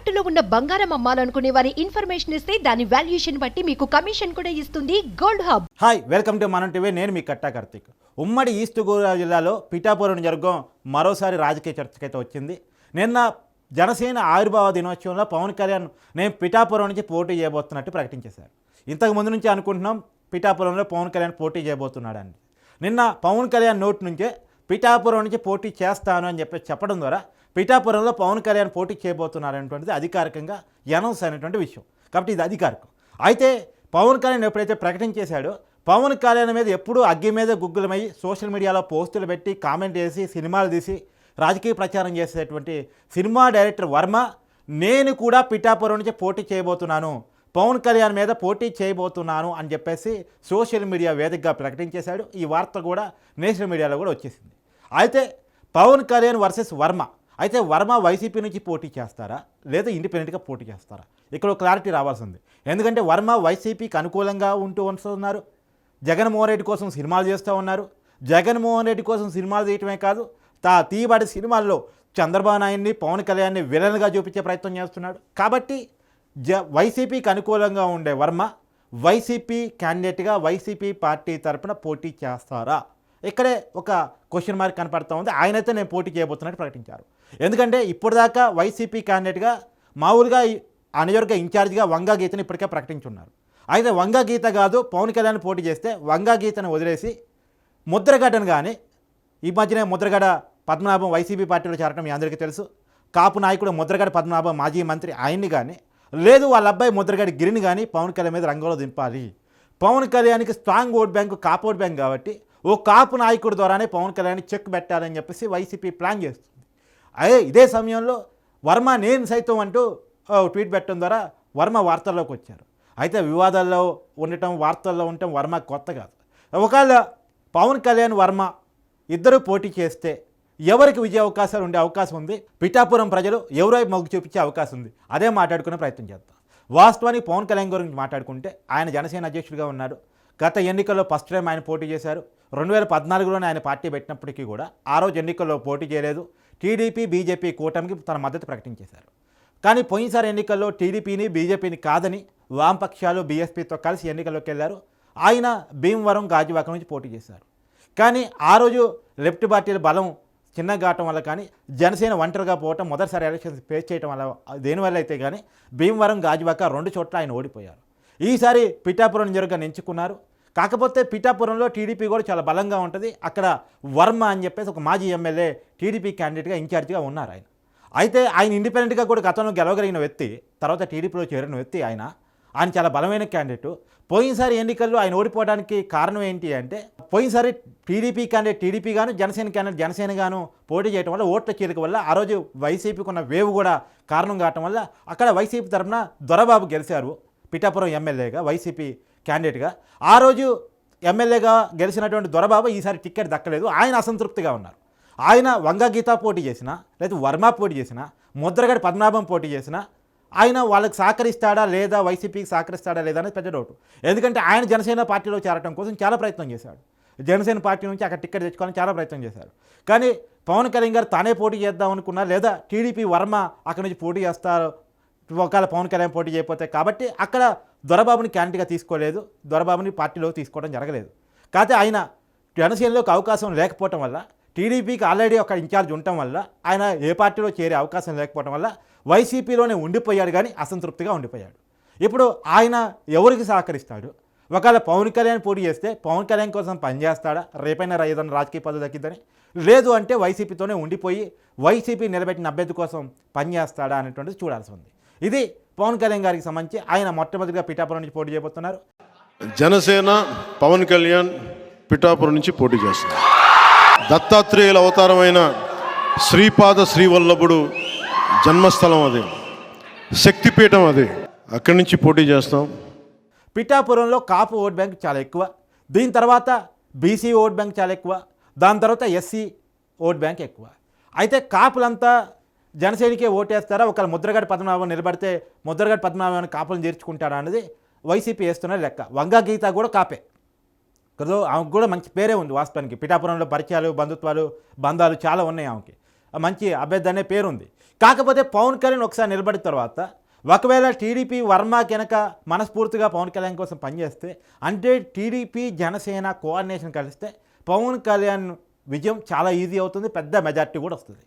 తాకట్టులో ఉన్న బంగారం అమ్మాలనుకునే వారి ఇన్ఫర్మేషన్ ఇస్తే దాని వాల్యుయేషన్ బట్టి మీకు కమిషన్ కూడా ఇస్తుంది Gold Hub. Hi welcome to Manam TV. నేను మీ కట్టా కార్తీక్. ఉమ్మడి ఈస్ట్ గోదావరి జిల్లాలో పిఠాపురం జరగం మరోసారి రాజకీయ చర్చకైతే వచ్చింది. నిన్న జనసేన ఆవిర్భావ దినోత్సవంలో పవన్ కళ్యాణ్ నేను పిఠాపురం నుంచి పోటీ చేయబోతున్నట్టు ప్రకటించేశారు. ఇంతకు ముందు నుంచి అనుకుంటున్నాం పిఠాపురంలో పవన్ కళ్యాణ్ పోటీ చేయబోతున్నాడని. నిన్న పవన్ కళ్యాణ్ నోటి నుంచే పిఠాపురం నుంచి పోటీ చేస్తాను అని చెప్పి చెప్పడం ద్వారా పిఠాపురంలో పవన్ కళ్యాణ్ పోటీ చేయబోతున్నారనేటువంటిది అధికారికంగా అనౌన్స్ అయినటువంటి విషయం. కాబట్టి ఇది అధికారికం. అయితే పవన్ కళ్యాణ్ ఎప్పుడైతే ప్రకటించేశాడో పవన్ కళ్యాణ్ మీద ఎప్పుడూ అగ్గి మీద గుగ్గులమై సోషల్ మీడియాలో పోస్టులు పెట్టి కామెంట్ చేసి సినిమాలు తీసి రాజకీయ ప్రచారం చేసేటువంటి సినిమా డైరెక్టర్ వర్మ నేను కూడా పిఠాపురం నుంచి పోటీ చేయబోతున్నాను. పవన్ కళ్యాణ్ మీద పోటీ చేయబోతున్నాను అని చెప్పేసి సోషల్ మీడియా వేదికగా ప్రకటించేశాడు ఈ వార్త కూడా నేషనల్ మీడియాలో కూడా వచ్చేసింది. అయితే పవన్ కళ్యాణ్ వర్సెస్ వర్మ అయితే వర్మ వైసీపీ నుంచి పోటీ చేస్తారా? లేదా ఇండిపెండెంట్గా పోటీ చేస్తారా? ఇక్కడ క్లారిటీ రావాల్సింది. ఎందుకంటే వర్మ వైసీపీకి అనుకూలంగా ఉంటూ వస్తున్నారు. జగన్మోహన్ రెడ్డి కోసం సినిమాలు చేస్తూ ఉన్నారు. జగన్మోహన్ రెడ్డి కోసం సినిమాలు తీయటమే కాదు తా తీయబడి సినిమాల్లో చంద్రబాబు నాయుడిని పవన్ కళ్యాణ్ని విలన్గా చూపించే ప్రయత్నం చేస్తున్నాడు. కాబట్టి జ వైసీపీకి అనుకూలంగా ఉండే వర్మ వైసీపీ క్యాండిడేట్గా వైసీపీ పార్టీ తరఫున పోటీ చేస్తారా? ఇక్కడే ఒక క్వశ్చన్ మార్క్ కనపడుతూ ఉంది. ఆయనైతే నేను పోటీ చేయబోతున్నట్టు ప్రకటించారు. ఎందుకంటే ఇప్పటిదాకా వైసీపీ క్యాండిడేట్గా మామూలుగా ఆ నియోజక ఇన్ఛార్జిగా వంగా గీతను ఇప్పటికే ప్రకటించున్నారు. అయితే వంగా గీత కాదు పవన్ కళ్యాణ్ పోటీ చేస్తే వంగా గీతను వదిలేసి ముద్రగడ్డను కానీ ఈ మధ్యనే ముద్రగడ పద్మనాభం వైసీపీ పార్టీలో చేరటం మీ అందరికీ తెలుసు. కాపు నాయకుడు ముద్రగడ పద్మనాభం మాజీ మంత్రి ఆయన్ని కానీ లేదు వాళ్ళ అబ్బాయి ముద్రగడ గిరిని కానీ పవన్ కళ్యాణ్ మీద రంగంలో దింపాలి. పవన్ కళ్యాణ్కి strong vote bank Kapu vote bank కాబట్టి ఓ కాపు నాయకుడి ద్వారానే పవన్ కళ్యాణ్ చెక్ పెట్టాలని చెప్పేసి వైసీపీ ప్లాన్ చేస్తుంది. అదే ఇదే సమయంలో వర్మ నేను సైతం అంటూ ట్వీట్ పెట్టడం ద్వారా వర్మ వార్తల్లోకి వచ్చారు. అయితే వివాదాల్లో ఉండటం వార్తల్లో ఉండటం వర్మ కొత్త కాదు. ఒకవేళ పవన్ కళ్యాణ్ వర్మ ఇద్దరు పోటీ చేస్తే ఎవరికి విజయ అవకాశాలు ఉండే అవకాశం ఉంది? పిఠాపురం ప్రజలు ఎవరో మొగ్గు చూపించే అవకాశం ఉంది. అదే మాట్లాడుకునే ప్రయత్నం చేద్దాం. వాస్తవానికి పవన్ కళ్యాణ్ గురించి మాట్లాడుకుంటే ఆయన జనసేన అధ్యక్షుడిగా ఉన్నాడు. గత ఎన్నికల్లో ఫస్ట్ టైం ఆయన పోటీ చేశారు. రెండు వేల పద్నాలుగులోనే ఆయన పార్టీ పెట్టినప్పటికీ కూడా ఆ రోజు ఎన్నికల్లో పోటీ చేయలేదు. టీడీపీ బీజేపీ కూటమికి తన మద్దతు ప్రకటించేశారు. కానీ పోయినసారి ఎన్నికల్లో టీడీపీని బీజేపీని కాదని వామపక్షాలు బీఎస్పీతో కలిసి ఎన్నికల్లోకి వెళ్ళారు. ఆయన భీమవరం గాజువాక నుంచి పోటీ చేశారు. కానీ ఆ రోజు లెఫ్ట్ పార్టీల బలం చిన్న కావటం వల్ల కానీ జనసేన ఒంటరిగా పోవటం మొదటిసారి ఎలక్షన్స్ ఫేస్ చేయటం వల్ల దేనివల్ల అయితే కానీ భీమవరం గాజువాక రెండు చోట్ల ఆయన ఓడిపోయారు. ఈసారి పిఠాపురం నియోజకవర్గాన్ని ఎంచుకున్నారు కాకపోతే పిఠాపురంలో టీడీపీ కూడా చాలా బలంగా ఉంటుంది. అక్కడ వర్మ అని చెప్పేసి ఒక మాజీ ఎమ్మెల్యే టీడీపీ క్యాండిడేట్గా ఇన్ఛార్జ్గా ఉన్నారు ఆయన. అయితే ఆయన ఇండిపెండెంట్గా కూడా గతంలో గెలవగలిగిన వ్యక్తి తర్వాత టీడీపీలో చేరిన వ్యక్తి ఆయన. ఆయన చాలా బలమైన క్యాండిడేట్ పోయినసారి ఎన్నికల్లో ఆయన ఓడిపోవడానికి కారణం ఏంటి అంటే పోయినసారి టీడీపీ క్యాండిడేట్ టీడీపీ గాను జనసేన క్యాండిడేట్ జనసేన గాను పోటీ చేయడం వల్ల ఓట్ల చీలిక వల్ల ఆ రోజు వైసీపీకి ఉన్న వేవ్ కూడా కారణం కావటం వల్ల అక్కడ వైసీపీ తరఫున దొరబాబు గెలిచారు. పిఠాపురం ఎమ్మెల్యేగా వైసీపీ క్యాండిడేట్గా ఆ రోజు ఎమ్మెల్యేగా గెలిచినటువంటి దొరబాబు ఈసారి టిక్కెట్ దక్కలేదు. ఆయన అసంతృప్తిగా ఉన్నారు. ఆయన వంగ గీత పోటీ చేసినా లేదా వర్మ పోటీ చేసినా ముద్రగడి పద్మనాభం పోటీ చేసినా ఆయన వాళ్ళకి సహకరిస్తాడా లేదా వైసీపీకి సహకరిస్తాడా లేదా అనేది పెద్ద డౌట్ ఎందుకంటే ఆయన జనసేన పార్టీలో చేరటం కోసం చాలా ప్రయత్నం చేశాడు. జనసేన పార్టీ నుంచి అక్కడ టిక్కెట్ తెచ్చుకోవాలని చాలా ప్రయత్నం చేశారు కానీ పవన్ కళ్యాణ్ గారు తానే పోటీ చేద్దాం అనుకున్నా లేదా టీడీపీ వర్మ అక్కడి నుంచి పోటీ చేస్తారు ఒకవేళ పవన్ కళ్యాణ్ పోటీ చేయకపోతే కాబట్టి అక్కడ దొరబాబుని క్యాండిడేట్గా తీసుకోలేదు. దొరబాబుని పార్టీలో తీసుకోవడం జరగలేదు. కాకపోతే ఆయన జనసేనలోకి అవకాశం లేకపోవటం వల్ల టీడీపీకి ఆల్రెడీ ఒక ఇన్ఛార్జ్ ఉండటం వల్ల ఆయన ఏ పార్టీలో చేరే అవకాశం లేకపోవడం వల్ల వైసీపీలోనే ఉండిపోయాడు కానీ అసంతృప్తిగా ఉండిపోయాడు. ఇప్పుడు ఆయన ఎవరికి సహకరిస్తాడు? ఒకవేళ పవన్ కళ్యాణ్ పోటీ చేస్తే పవన్ కళ్యాణ్ కోసం పనిచేస్తాడా రేపైనా ఏదైనా రాజకీయ పదవి దక్కిద్దని? లేదు అంటే వైసీపీతోనే ఉండిపోయి వైసీపీ నిలబెట్టిన అభ్యర్థి కోసం పనిచేస్తాడా అనేటువంటిది చూడాల్సి ఉంది. ఇది పవన్ కళ్యాణ్ గారికి సంబంధించి ఆయన మొట్టమొదటిగా పిఠాపురం నుంచి పోటీ చేయబోతున్నారు. జనసేన పవన్ కళ్యాణ్ పిఠాపురం నుంచి పోటీ చేస్తారు దత్తాత్రేయుల అవతారమైన శ్రీపాద శ్రీవల్లభుడు జన్మస్థలం అది. శక్తిపీఠం అది. అక్కడి నుంచి పోటీ చేస్తాం. పిఠాపురంలో కాపు ఓట్ బ్యాంక్ చాలా ఎక్కువ. దీని తర్వాత బీసీ ఓట్ బ్యాంక్ చాలా ఎక్కువ. దాని తర్వాత ఎస్సీ ఓట్ బ్యాంక్ ఎక్కువ. అయితే కాపులంతా జనసేనకే ఓటేస్తారా? ఒకవేళ ముద్రగడ పద్మనాభం నిలబడితే ముద్రగడ పద్మనాభం కాపులను చేర్చుకుంటారా అనేది వైసీపీ వేస్తున్న లెక్క. వంగా గీత కూడా కాపే. కదా ఆమెకు కూడా మంచి పేరే ఉంది వాస్తవానికి. పిఠాపురంలో పరిచయాలు బంధుత్వాలు బంధాలు చాలా ఉన్నాయి ఆమెకి. మంచి అభ్యర్థి అనే పేరుంది. కాకపోతే పవన్ కళ్యాణ్ ఒకసారి నిలబడిన తర్వాత ఒకవేళ టీడీపీ వర్మ కనుక మనస్ఫూర్తిగా పవన్ కళ్యాణ్ కోసం పనిచేస్తే అంటే టీడీపీ జనసేన కోఆర్డినేషన్ కలిస్తే పవన్ కళ్యాణ్ విజయం చాలా ఈజీ అవుతుంది పెద్ద మెజార్టీ కూడా వస్తుంది.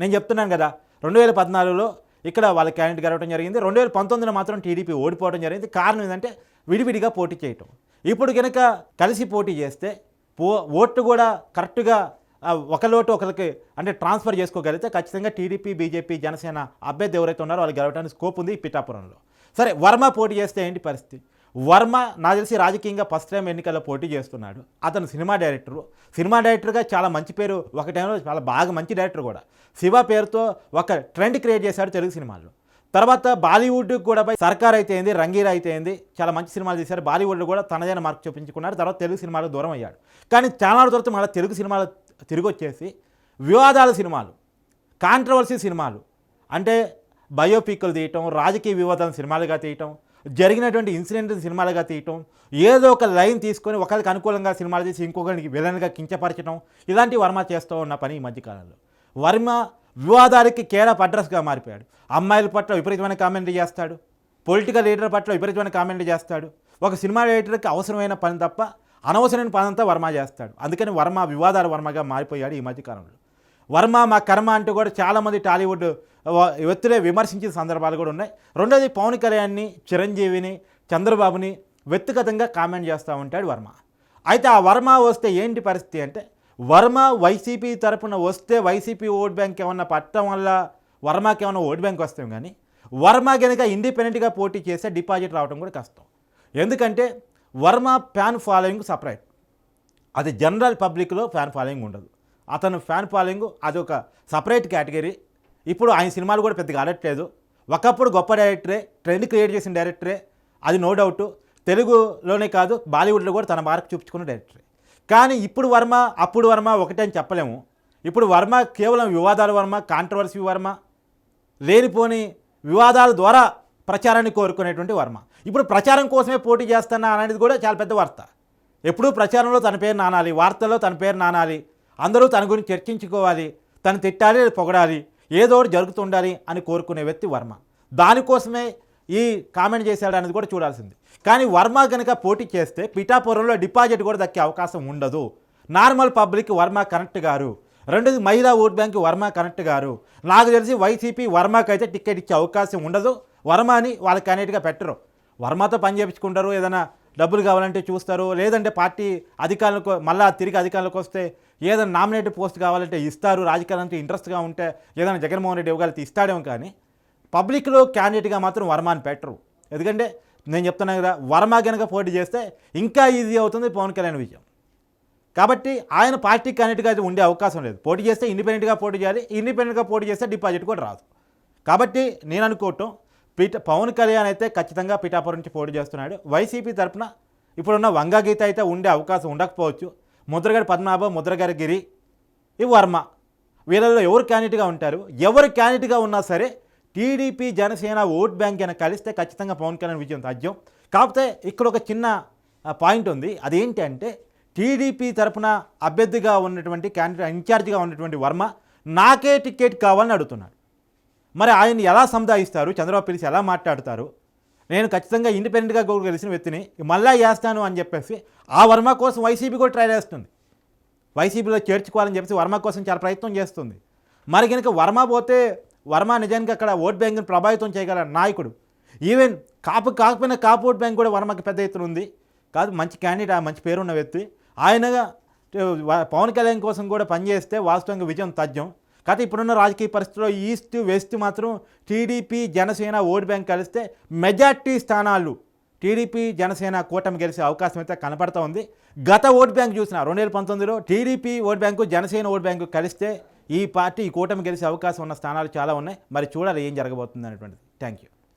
నేను చెప్తున్నాను కదా రెండు వేల పద్నాలుగులో ఇక్కడ వాళ్ళ క్యాండిడేట్ గెలవడం జరిగింది. రెండు వేల పంతొమ్మిదిలో మాత్రం టీడీపీ ఓడిపోవడం జరిగింది. కారణం ఏంటంటే విడివిడిగా పోటీ చేయటం. ఇప్పుడు కనుక కలిసి పోటీ చేస్తే పో ఓట్లు కూడా కరెక్ట్గా ఒకలోటు ఒకరికి అంటే ట్రాన్స్ఫర్ చేసుకోగలిగితే ఖచ్చితంగా టీడీపీ బీజేపీ జనసేన అభ్యర్థి ఎవరైతే ఉన్నారో వాళ్ళు గెలవడానికి స్కోప్ ఉంది ఈ పిఠాపురంలో. సరే వర్మ పోటీ చేస్తే ఏంటి పరిస్థితి? వర్మ నా తెలిసి రాజకీయంగా ఫస్ట్ టైం ఎన్నికల్లో పోటీ చేస్తున్నాడు. అతను సినిమా డైరెక్టరు. సినిమా డైరెక్టర్గా చాలా మంచి పేరు ఒక టైంలో చాలా బాగా మంచి డైరెక్టర్ కూడా. శివ పేరుతో ఒక ట్రెండ్ క్రియేట్ చేశాడు తెలుగు సినిమాల్లో. తర్వాత బాలీవుడ్ కూడా పోయి సర్కార్ అయితే ఏంది అయితేంది అయితే ఏంది చాలా మంచి సినిమాలు తీశారు బాలీవుడ్లో కూడా తనదైన మార్క్ చూపించుకున్నారు. తర్వాత తెలుగు సినిమాలకు దూరం అయ్యాడు. కానీ చాలా తర్వాత మళ్ళీ తెలుగు సినిమాలు తిరిగి వచ్చేసి వివాదాల సినిమాలు కాంట్రవర్సీ సినిమాలు అంటే బయోపిక్లు తీయటం రాజకీయ వివాదాలు సినిమాలుగా తీయటం జరిగినటువంటి ఇన్సిడెంట్ సినిమాలుగా తీయటం ఏదో ఒక లైన్ తీసుకొని ఒకరికి అనుకూలంగా సినిమాలు తీసి ఇంకొకరికి విలన్గా కించపరచడం ఇలాంటి వర్మ చేస్తూ ఉన్న పని ఈ మధ్యకాలంలో. వర్మ వివాదాలకి కేరప్ అడ్రస్గా మారిపోయాడు. అమ్మాయిల పట్ల విపరీతమైన కామెంట్ చేస్తాడు. పొలిటికల్ లీడర్ పట్ల విపరీతమైన కామెంట్ చేస్తాడు. ఒక సినిమా రైటర్కి అవసరమైన పని తప్ప అనవసరమైన పని అంతా వర్మ చేస్తాడు. అందుకని వర్మ వివాదాల వర్మగా మారిపోయాడు ఈ మధ్యకాలంలో. వర్మ మా కర్మ అంటూ కూడా చాలామంది టాలీవుడ్ వ్యక్తులే విమర్శించిన సందర్భాలు కూడా ఉన్నాయి. రెండోది పవన్ కళ్యాణ్ని చిరంజీవిని చంద్రబాబుని వ్యక్తిగతంగా కామెంట్ చేస్తూ ఉంటాడు వర్మ. అయితే ఆ వర్మ వస్తే ఏంటి పరిస్థితి అంటే వర్మ వైసీపీ తరపున వస్తే వైసీపీ ఓట్ బ్యాంక్ ఏమన్నా పట్టడం వల్ల వర్మకి ఏమైనా ఓట్ బ్యాంక్ వస్తాం కానీ వర్మ కనుక ఇండిపెండెంట్గా పోటీ చేస్తే డిపాజిట్ రావడం కూడా కష్టం. ఎందుకంటే వర్మ ఫ్యాన్ ఫాలోయింగ్ సపరేట్. అది జనరల్ పబ్లిక్లో ఫ్యాన్ ఫాలోయింగ్ ఉండదు. అతను ఫ్యాన్ ఫాలోయింగ్ అది ఒక సపరేట్ కేటగిరీ. ఇప్పుడు ఆయన సినిమాలు కూడా పెద్దగా ఆడట్లేదు. ఒకప్పుడు గొప్ప డైరెక్టరే ట్రెండ్ క్రియేట్ చేసిన డైరెక్టరే అది నో డౌట్ తెలుగులోనే కాదు బాలీవుడ్లో కూడా తన మార్క్ చూపించుకున్న డైరెక్టరే కానీ ఇప్పుడు వర్మ అప్పుడు వర్మ ఒకటే అని చెప్పలేము. ఇప్పుడు వర్మ కేవలం వివాదాల వర్మ కాంట్రవర్సీ వర్మ లేనిపోని వివాదాల ద్వారా ప్రచారాన్ని కోరుకునేటువంటి వర్మ. ఇప్పుడు ప్రచారం కోసమే పోటీ చేస్తున్నా అనేది కూడా చాలా పెద్ద వార్త. ఎప్పుడూ ప్రచారంలో తన పేరు నానాలి వార్తల్లో తన పేరు నానాలి. అందరూ తన గురించి చర్చించుకోవాలి తను తిట్టాలి పొగడాలి. ఏదో ఒకటి జరుగుతుండాలి అని కోరుకునే వ్యక్తి వర్మ. దానికోసమే ఈ కామెంట్ చేశాడు అనేది కూడా చూడాల్సింది. కానీ వర్మ కనుక పోటీ చేస్తే పిఠాపురంలో డిపాజిట్ కూడా దక్కే అవకాశం ఉండదు. నార్మల్ పబ్లిక్ వర్మ కనెక్ట్ గారు. రెండోది మహిళా ఓట్ బ్యాంక్ వర్మ కనెక్ట్ గారు. నాకు తెలిసి వైసీపీ వర్మకి అయితే టికెట్ ఇచ్చే అవకాశం ఉండదు. వర్మ అని వాళ్ళ క్యాండిడేట్గా పెట్టరు. వర్మతో పని చేయించుకుంటారు ఏదైనా డబ్బులు కావాలంటే చూస్తారు. లేదంటే పార్టీ అధికారులకు మళ్ళా తిరిగి అధికారులకు వస్తే ఏదైనా నామినేటెడ్ పోస్ట్ కావాలంటే ఇస్తారు. రాజకీయాలంటే ఇంట్రెస్ట్గా ఉంటే ఏదైనా జగన్మోహన్ రెడ్డి ఇవ్వగలిగితే ఇస్తాడేమో కానీ పబ్లిక్లో క్యాండిడేట్గా మాత్రం వర్మాని పెట్టరు. ఎందుకంటే నేను చెప్తున్నాను కదా వర్మ కనుక పోటీ చేస్తే ఇంకా ఈజీ అవుతుంది పవన్ కళ్యాణ్ విజయం. కాబట్టి ఆయన పార్టీ క్యాండిడేట్గా అయితే ఉండే అవకాశం లేదు. పోటీ చేస్తే ఇండిపెండెంట్గా పోటీ చేయాలి. ఇండిపెండెంట్గా పోటీ చేస్తే డిపాజిట్ కూడా రాదు. కాబట్టి నేను అనుకోవటం పీట పవన్ కళ్యాణ్ అయితే ఖచ్చితంగా పిఠాపురం నుంచి పోటీ చేస్తున్నాడు. వైసీపీ తరపున ఇప్పుడున్న వంగా గీత అయితే ఉండే అవకాశం ఉండకపోవచ్చు. ముద్రగారి పద్మనాభ ముద్రగారి గిరి ఈ వర్మ వీళ్ళలో ఎవరు క్యాండిడేట్గా ఉంటారు? ఎవరు క్యాండిడేట్గా ఉన్నా సరే టీడీపీ జనసేన ఓట్ బ్యాంక్ అయినా కలిస్తే ఖచ్చితంగా పవన్ కళ్యాణ్ విజయం సాధ్యం. కాకపోతే ఇక్కడ ఒక చిన్న పాయింట్ ఉంది. అదేంటి అంటే టీడీపీ తరపున అభ్యర్థిగా ఉన్నటువంటి క్యాండిడేట్ ఇన్ఛార్జిగా ఉన్నటువంటి వర్మ నాకే టికెట్ కావాలని అడుగుతున్నాడు. మరి ఆయన్ని ఎలా సముదాయిస్తారు చంద్రబాబు పిలిచి ఎలా మాట్లాడతారు? నేను ఖచ్చితంగా ఇండిపెండెంట్గా కూడా గెలిచిన వ్యక్తిని మళ్ళా చేస్తాను అని చెప్పేసి ఆ వర్మ కోసం వైసీపీ కూడా ట్రై చేస్తుంది. వైసీపీలో చేర్చుకోవాలని చెప్పేసి వర్మ కోసం చాలా ప్రయత్నం చేస్తుంది. మరి కనుక వర్మ పోతే వర్మ నిజానికి అక్కడ ఓట్ బ్యాంక్ని ప్రభావితం చేయగల నాయకుడు. ఈవెన్ కాపు కాకపోయినా కాపు ఓట్ బ్యాంక్ కూడా వర్మకి పెద్ద ఎత్తున ఉంది. కాదు మంచి క్యాండిడేట్ ఆ మంచి పేరున్న వ్యక్తి. ఆయనగా పవన్ కళ్యాణ్ కోసం కూడా పనిచేస్తే వాస్తవంగా విజయం తథ్యం. కాకపోతే ఇప్పుడున్న రాజకీయ పరిస్థితుల్లో ఈస్ట్ వెస్ట్ మాత్రం టీడీపీ జనసేన ఓట్ బ్యాంక్ కలిస్తే మెజార్టీ స్థానాలు టీడీపీ జనసేన కూటమి గెలిచే అవకాశం అయితే కనపడతా ఉంది. గత ఓట్ బ్యాంక్ చూసిన రెండు వేల పంతొమ్మిదిలో TDP vote bank Janasena vote bank కలిస్తే ఈ పార్టీ ఈ కూటమి గెలిచే అవకాశం ఉన్న స్థానాలు చాలా ఉన్నాయి. మరి చూడాలి ఏం జరగబోతుంది అనేటువంటిది. Thank you.